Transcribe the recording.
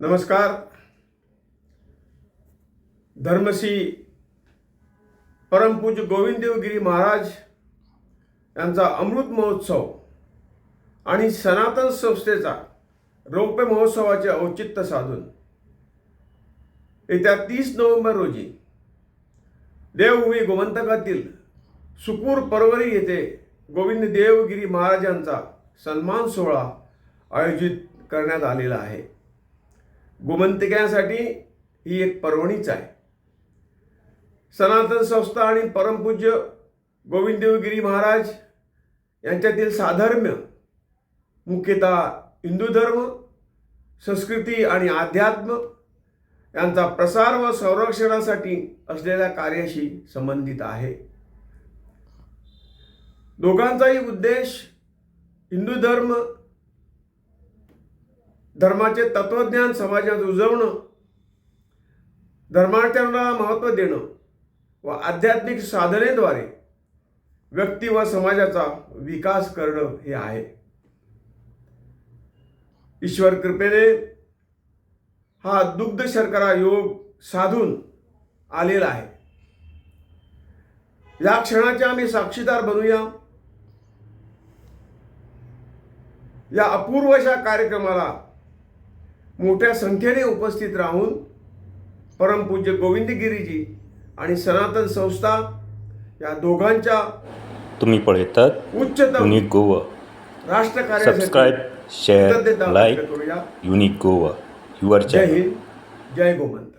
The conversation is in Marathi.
नमस्कार. धर्मश्री परमपूज्य गोविंददेवगिरी महाराज यांचा अमृत महोत्सव आणि सनातन संस्थेचा रौप्य महोत्सवाचे औचित्य साधून येत्या तीस नोव्हेंबर रोजी देवभूमी गोमंतकातील सुकूर परवरी येथे गोविंद देवगिरी महाराजांचा सन्मान सोहळा आयोजित करण्यात आलेला आहे. गोमंतिकांसाठी ही एक पर्वणीच आहे. सनातन संस्था आणि परमपूज्य गोविंद देवगिरी महाराज यांच्यातील साधर्म्य मुख्यतः हिंदू धर्म संस्कृती आणि अध्यात्म यांचा प्रसार व संरक्षणासाठी असलेल्या कार्याशी संबंधित आहे. दोघांचाही उद्देश हिंदू धर्म धर्माचे तत्वज्ञान समाजात रुजवणं धर्माचरणाला महत्त्व देणं व आध्यात्मिक साधनेद्वारे व्यक्ती व समाजाचा विकास करणं हे आहे. ईश्वर कृपेने हा दुग्ध शर्करा योग साधून आलेला आहे. या क्षणाचे आम्ही साक्षीदार बनूया. या अपूर्वशा कार्यक्रमाला मोठ्या संख्येने उपस्थित राहून परमपूज्य गोविंदगिरीजी आणि सनातन संस्था या दोघांच्या तुम्ही पळतात उच्चतम युनिक गोवा. राष्ट्रकार्यासाठी सबस्क्राईब शेअर कृतज्ञता लाईक करूया. युनिक गोवा. युअर जय चॅनल हिंद जय गोमंत